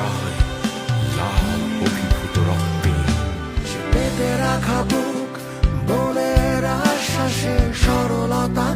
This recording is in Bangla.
চার লাল অভিভূত রক্তে। পেতে রাখা বুক বনের আশ্বাসে সরলতা